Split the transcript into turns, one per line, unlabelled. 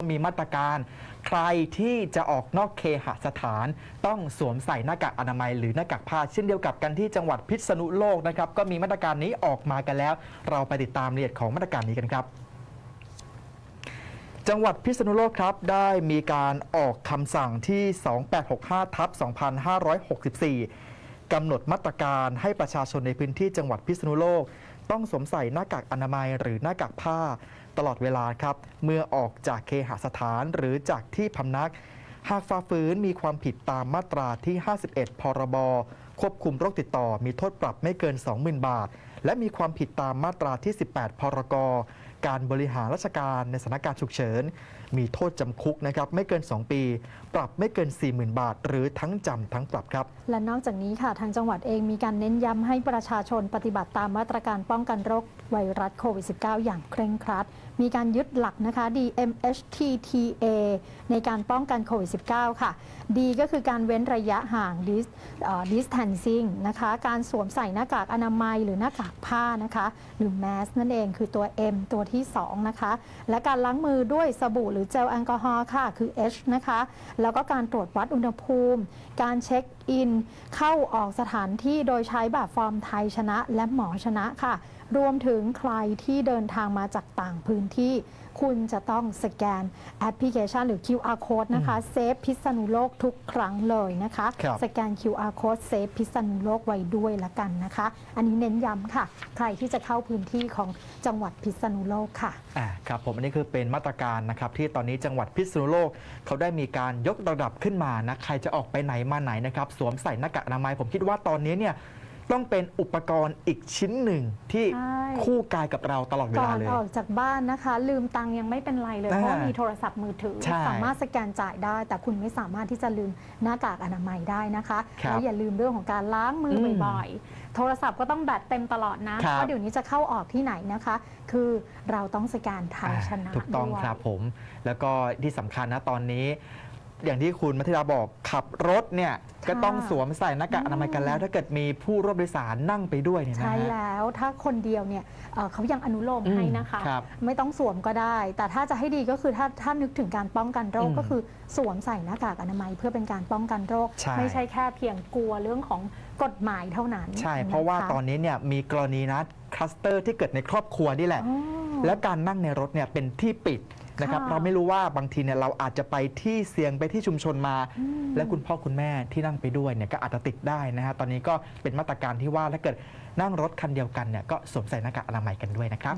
มีมาตรการ ใครที่จะออกนอกเคหสถาน ต้องสวมใส่หน้ากากอนามัยหรือหน้ากากผ้าเช่นเดียวกับกันที่จังหวัดพิษณุโลกนะครับก็มีมาตรการนี้ออกมากันแล้ว เราไปติดตามรายละเอียดของมาตรการนี้กันครับ จังหวัดพิษณุโลกครับได้มีการออกคำสั่งที่ 2865ทับ2564กำหนดมาตรการให้ประชาชนในพื้นที่จังหวัดพิษณุโลก ต้องสวมใส่หน้ากากอนามัยหรือหน้ากากผ้า ตลอดเวลาครับ เมื่อออกจากเคหสถานหรือจากที่พำนัก หากฝ่าฝืนมีความผิดตามมาตราที่ 51 พรบ ควบคุมโรคติดต่อมีโทษปรับไม่เกิน 20,000 บาท และมีความผิดตามมาตราที่ 18 พรก การบริหารราชการในสถานการณ์ฉุกเฉิน มีโทษจำคุกนะครับไม่เกิน 2 ปี ปรับไม่เกิน 40,000 บาท หรือทั้งจำทั้งปรับครับ
และนอกจากนี้ค่ะทางจังหวัดเองมีการเน้นย้ำให้ประชาชนปฏิบัติตามมาตรการป้องกันโรคไวรัสโควิด -19 อย่างเคร่งครัด มีการยึดหลักนะคะ DMHTTA ในการป้องกันโควิด -19 ค่ะ D ก็คือการเว้นระยะห่าง distancing นะคะ การสวมใส่หน้ากากอนามัยหรือหน้ากากผ้านะคะ หรือ mask นั่นเองคือตัว M ตัวที่ 2 นะคะ และการล้างมือด้วยสบู่หรือเจลแอลกอฮอล์ค่ะ คือ H นะคะ แล้วก็การตรวจวัดอุณหภูมิ การเช็คอิน เข้าออกสถานที่โดยใช้แบบฟอร์มไทยชนะ และหมอชนะค่ะ รวมถึงใครที่เดินทางมาจากต่างพื้นที่ คุณจะต้องสแกนแอปพลิเคชันหรือ QR code นะคะ เซฟพิษณุโลกทุกครั้งเลยนะคะ
ครับ
สแกน QR code เซฟพิษณุโลกไว้ด้วยละกันนะคะ อันนี้เน้นย้ำค่ะ ใครที่จะเข้าพื้นที่ของจังหวัดพิษณุโลกค่ะ
อ่าครับผมอันนี้คือเป็นมาตรการนะครับที่ตอนนี้จังหวัดพิษณุโลก เขาได้มีการยกระดับขึ้นมานะใครจะออกไปไหนมาไหนนะครับสวมใส่หน้ากากอนามัยผมคิดว่าตอนนี้เนี่ย ต้องเป็นอุปกรณ์อีกชิ้นหนึ่งที่
ใช่
คู่กายกับเราตลอดเว
ก่
ลา
อน
เลย
ออกจากบ้านนะคะ ลืมตังค์ยังไม่เป็นไรเลย
อ่า
เพราะว่ามีโทรศัพท์มือถือ
ใช่
สามารถสแกนจ่ายได้ แต่คุณไม่สามารถที่จะลืมหน้ากากอนามัยได้นะคะ
ครับ
แล้วอย่าลืมเรื่องของการล้างมืออ
ม
บ่อยๆ โทรศัพท์ก็ต้องแบตเต็มตลอดนะ
ครับ
เพราะเดี๋ยวนี้จะเข้าออกที่ไหนนะคะ คือเราต้องสแกนไทยชนะ
ถูกต้อง
ด้วย
ครับผม แล้วก็ที่สำคัญนะตอนนี้ อย่างที่คุณมัธิดาบอกขับรถเนี่ยก็ต้องสวมใส่หน้ากากอนามัยกันแล้ว ถ้าเกิดมีผู้ร่วมโดยสารนั่งไปด้วยเนี่ยนะ
ใช่
ฮะ
แล้วถ้าคนเดียวเนี่ยเอ่อเขายังอนุโลม
อืม
ให้นะคะ
ครับ
ไม่ต้องสวมก็ได้ แต่ถ้าจะให้ดีก็คือถ้าถ้านึกถึงการป้องกันโรค
อืม
ก็คือสวมใส่หน้ากากอนามัย เพื่อเป็นการป้องกันโรค
ใช่
ไม่ใช่แค่เพียงกลัวเรื่องของกฎหมายเท่านั้น
ใช่ เพราะว่า
ค
ตอนนี้เนี่ยมีกรณีนะคลัสเตอร์ที่เกิดในครอบครัวนี่แหละ
อ๋อ
และการนั่งในรถเนี่ยเป็นที่ปิดนะครับ
ค่ะ
เราไม่รู้ว่าบางทีเนี่ยเราอาจจะไปที่เสี่ยงไปที่ชุมชนมา
อืม
และคุณพ่อคุณแม่ที่นั่งไปด้วยเนี่ยก็อาจจะติดได้นะฮะตอนนี้ก็เป็นมาตรการที่ว่าถ้าเกิดนั่งรถคันเดียวกันเนี่ยก็สวมใส่หน้ากากอนามัยกันด้วยนะครับ